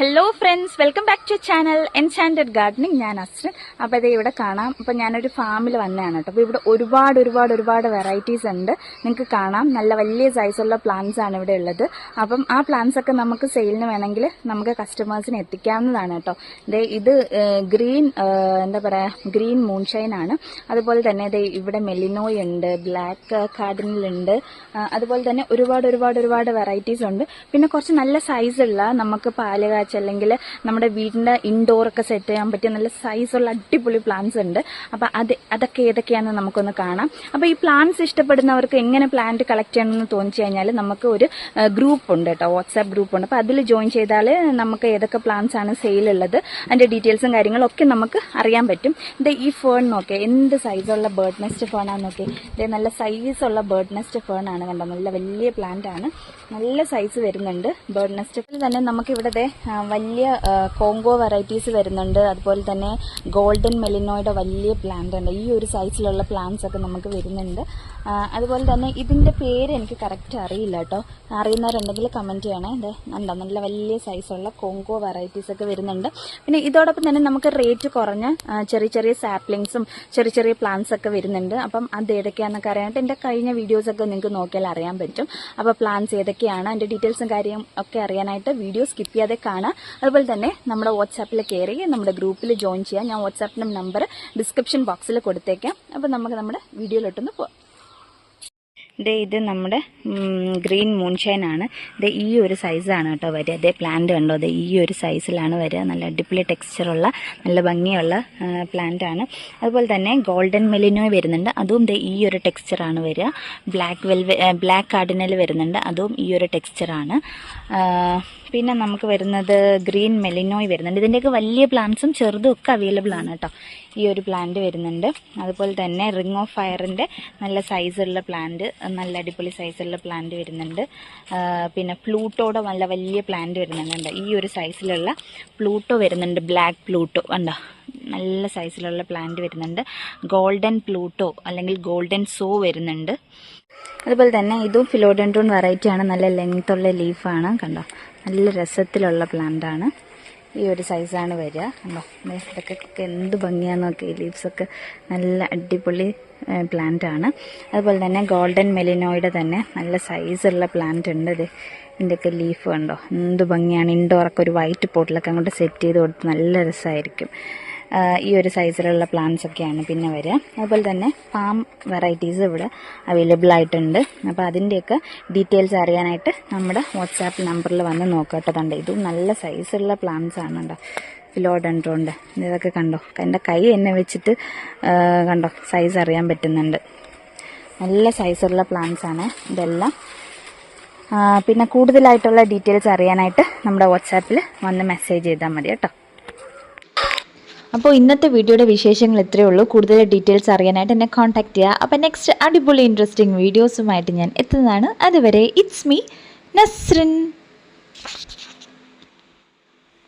Hello friends welcome back to channel enchanted gardening ഞാൻ അസ്രൻ അപ്പോൾ ഇത് ഇവിടെ കാണാം. അപ്പോൾ ഞാനൊരു ഫാമിൽ വന്നതാണ് കേട്ടോ. അപ്പോൾ ഇവിടെ ഒരുപാട് ഒരുപാട് ഒരുപാട് വെറൈറ്റീസ് ഉണ്ട്. നിങ്ങൾക്ക് കാണാം. നല്ല വലിയ സൈസുള്ള പ്ലാന്റ്സ് ആണ് ഇവിടെ ഉള്ളത്. അപ്പം ആ പ്ലാന്റ്സ് ഒക്കെ നമുക്ക് സെയിലിന് വേണമെങ്കിൽ നമുക്ക് കസ്റ്റമേഴ്സിന് എത്തിക്കാവുന്നതാണ് കേട്ടോ. ഇത് ഗ്രീൻ എന്താ പറയുക ഗ്രീൻ മൂൺഷൈൻ ആണ്. അതുപോലെ തന്നെ ദേ ഇവിടെ മെലിനോയ് ഉണ്ട് ബ്ലാക്ക് കാർഡിനൽ ഉണ്ട്. അതുപോലെ തന്നെ ഒരുപാട് ഒരുപാട് ഒരുപാട് വെറൈറ്റീസ് ഉണ്ട്. പിന്നെ കുറച്ച് നല്ല സൈസുള്ള നമുക്ക് പാൽ കാച്ച് അല്ലെങ്കിൽ നമ്മുടെ വീടിന്റെ ഇൻഡോർ ഒക്കെ സെറ്റ് ചെയ്യാൻ പറ്റിയ നല്ല സൈസുള്ള അടിപൊളി പ്ലാന്റ്സ് ഉണ്ട്. അപ്പൊ അത് അതൊക്കെ ഏതൊക്കെയാണെന്ന് നമുക്കൊന്ന് കാണാം. അപ്പോൾ ഈ പ്ലാന്റ്സ് ഇഷ്ടപ്പെടുന്നവർക്ക് എങ്ങനെ പ്ലാന്റ് കളക്ട് ചെയ്യണമെന്ന് തോന്നിച്ചു കഴിഞ്ഞാൽ നമുക്ക് ഒരു ഗ്രൂപ്പ് ഉണ്ട് കേട്ടോ. വാട്സാപ്പ് ഗ്രൂപ്പ് ഉണ്ട്. അപ്പൊ അതിൽ ജോയിൻ ചെയ്താൽ നമുക്ക് ഏതൊക്കെ പ്ലാന്റ്സ് ആണ് സെയിൽ ഉള്ളത് അതിന്റെ ഡീറ്റെയിൽസും കാര്യങ്ങളും ഒക്കെ നമുക്ക് അറിയാൻ പറ്റും. ഇത് ഈ ഫേൺ നോക്കേ എന്ത് സൈസുള്ള ബേർഡ് നെസ്റ്റ് ഫേൺ ആണെന്ന് നോക്കിയേ. ഇത് നല്ല സൈസുള്ള ബേർഡ് നെസ്റ്റ് ഫേൺ ആണ് കണ്ടോ. നല്ല വലിയ പ്ലാന്റ് ആണ്. നല്ല സൈസ് വരുന്നുണ്ട്. ബേർഡ് നെസ്റ്റ് തന്നെ നമുക്ക് ആ, വലിയ കോങ്കോ വെറൈറ്റീസ് വരുന്നുണ്ട്. അതുപോലെ തന്നെ ഗോൾഡൻ മെലിനോയുടെ വലിയ പ്ലാന്റ് ഉണ്ട്. ഈ ഒരു സൈസിലുള്ള പ്ലാന്റ്സ് ഒക്കെ നമുക്ക് വരുന്നുണ്ട്. അതുപോലെ തന്നെ ഇതിന്റെ പേര് എനിക്ക് കറക്റ്റ് അറിയില്ല കേട്ടോ. അറിയുന്നവരുണ്ടെങ്കിൽ കമന്റ് ചെയ്യണേ. ഇത് ഉണ്ടോ നല്ല വലിയ സൈസുള്ള കോങ്കോ വെറൈറ്റീസ് ഒക്കെ വരുന്നുണ്ട്. പിന്നെ ഇതോടൊപ്പം തന്നെ നമുക്ക് റേറ്റ് കുറഞ്ഞ ചെറിയ ചെറിയ സാപ്ലിങ്സും ചെറിയ ചെറിയ പ്ലാന്റ്സ് ഒക്കെ വരുന്നുണ്ട്. അപ്പം അത് ഏതൊക്കെയാണെന്നൊക്കെ അറിയാനായിട്ട് എന്റെ കഴിഞ്ഞ വീഡിയോസ് ഒക്കെ നിങ്ങൾക്ക് നോക്കിയാൽ അറിയാൻ പറ്റും. അപ്പോൾ പ്ലാന്റ്സ് ഏതൊക്കെയാണ് അതിന്റെ ഡീറ്റെയിൽസും കാര്യം ഒക്കെ അറിയാനായിട്ട് വീഡിയോ സ്കിപ്പ് ചെയ്യാതെ കാണാം. അതുപോലെ തന്നെ നമ്മുടെ വാട്സാപ്പിൽ കയറി നമ്മുടെ ഗ്രൂപ്പിൽ ജോയിൻ ചെയ്യാം. ഞാൻ വാട്സാപ്പിന്റെ നമ്പർ ഡിസ്ക്രിപ്ഷൻ ബോക്സിൽ കൊടുത്തേക്കാം. അപ്പോൾ നമുക്ക് നമ്മുടെ വീഡിയോയിലോട്ടൊന്ന് പോകാം ദേ ഇത് നമ്മുടെ ഗ്രീൻ മൂൺഷൈൻ ആണ്. ദേ ഈ ഒരു സൈസാണ് കേട്ടോ വരിക. ദേ പ്ലാന്റ് കണ്ടോ? ദേ ഈ ഒരു സൈസിലാണ് വരിക. നല്ല അടിപൊളി ടെക്സ്ചറുള്ള നല്ല ഭംഗിയുള്ള പ്ലാന്റ് ആണ്. അതുപോലെ തന്നെ ഗോൾഡൻ മെലിനോയ് വരുന്നുണ്ട്. അതും ദേ ഈ ഒരു ടെക്സ്ചറാണ് വരിക. ബ്ലാക്ക് വെൽവെ ബ്ലാക്ക് കാർഡിനൽ വരുന്നുണ്ട്. അതും ഈ ഒരു ടെക്സ്ചറാണ് പിന്നെ നമുക്ക് വരുന്നത് ഗ്രീൻ മെലിനോയ് വരുന്നുണ്ട്. ഇതിന്റെയൊക്കെ വലിയ പ്ലാന്റ്സും ചെറുതും ഒക്കെ അവൈലബിൾ ആണ് കേട്ടോ ഈ ഒരു പ്ലാന്റ് വരുന്നുണ്ട്. അതുപോലെ തന്നെ റിംഗ് ഓഫ് ഫയറിന്റെ നല്ല സൈസുള്ള പ്ലാന്റ് നല്ല അടിപൊളി സൈസുള്ള പ്ലാന്റ് വരുന്നുണ്ട്. പിന്നെ പ്ലൂട്ടോയുടെ നല്ല വലിയ പ്ലാന്റ് വരുന്നുണ്ട്? ഈ ഒരു സൈസിലുള്ള പ്ലൂട്ടോ വരുന്നുണ്ട്. ബ്ലാക്ക് പ്ലൂട്ടോ കണ്ടോ? നല്ല സൈസിലുള്ള പ്ലാന്റ് വരുന്നുണ്ട്. ഗോൾഡൻ പ്ലൂട്ടോ അല്ലെങ്കിൽ ഗോൾഡൻ സോ വരുന്നുണ്ട്. അതുപോലെ തന്നെ ഇതും ഫിലോഡൻഡ്രോൺ വെറൈറ്റി ആണ്. നല്ല ലെങ്ത്തുള്ള ലീഫാണ് കണ്ടോ? നല്ല രസത്തിലുള്ള പ്ലാന്റ് ആണ്. ഈ ഒരു സൈസാണ് വരിക. കണ്ടോ? ഇതൊക്കെ എന്ത് ഭംഗിയാന്ന് നോക്കി. ലീവ്സൊക്കെ നല്ല അടിപൊളി പ്ലാന്റ് ആണ്. അതുപോലെ തന്നെ ഗോൾഡൻ മെലിനോയുടെ തന്നെ നല്ല സൈസുള്ള പ്ലാന്റ് ഉണ്ട് ഇത് ഇതിന്റെയൊക്കെ ലീഫ് കണ്ടോ? എന്ത് ഭംഗിയാണ്. ഇൻഡോറൊക്കെ ഒരു വൈറ്റ് പോട്ടിലൊക്കെ അങ്ങോട്ട് സെറ്റ് ചെയ്ത് കൊടുത്ത് നല്ല രസമായിരിക്കും ഈ ഒരു സൈസിലുള്ള പ്ലാന്റ്സ് ഒക്കെയാണ് പിന്നെ വരിക. അതുപോലെ തന്നെ പാം വെറൈറ്റീസ് ഇവിടെ അവൈലബിൾ ആയിട്ടുണ്ട്. അപ്പോൾ അതിന്റെയൊക്കെ ഡീറ്റെയിൽസ് അറിയാനായിട്ട് നമ്മുടെ വാട്സാപ്പ് നമ്പറിൽ വന്ന് നോക്കട്ടതുണ്ട് ഇതും നല്ല സൈസുള്ള പ്ലാന്റ്സ് ആണ് കേട്ടോ ഫിലോഡൻഡ്രോണ്ട് ഇതൊക്കെ കണ്ടോ? എന്റെ കൈ എന്നെ വെച്ചിട്ട് കണ്ടോ? സൈസ് അറിയാൻ പറ്റുന്നുണ്ട്. നല്ല സൈസുള്ള പ്ലാന്റ്സ് ആണ് ഇതെല്ലാം. പിന്നെ കൂടുതലായിട്ടുള്ള ഡീറ്റെയിൽസ് അറിയാനായിട്ട് നമ്മുടെ വാട്സാപ്പിൽ വന്ന് മെസ്സേജ് ചെയ്താൽ മതി കേട്ടോ. അപ്പോൾ ഇന്നത്തെ വീഡിയോയുടെ വിശേഷങ്ങൾ ഇത്രയേ ഉള്ളൂ. കൂടുതൽ ഡീറ്റെയിൽസ് അറിയാനായിട്ട് എന്നെ കോൺടാക്ട് ചെയ്യുക. അപ്പോൾ നെക്സ്റ്റ് അടിപൊളി ഇൻട്രസ്റ്റിംഗ് വീഡിയോസുമായിട്ട് ഞാൻ എത്തുന്നതാണ്. അതുവരെ ഇറ്റ്സ് മീ നസ്രിൻ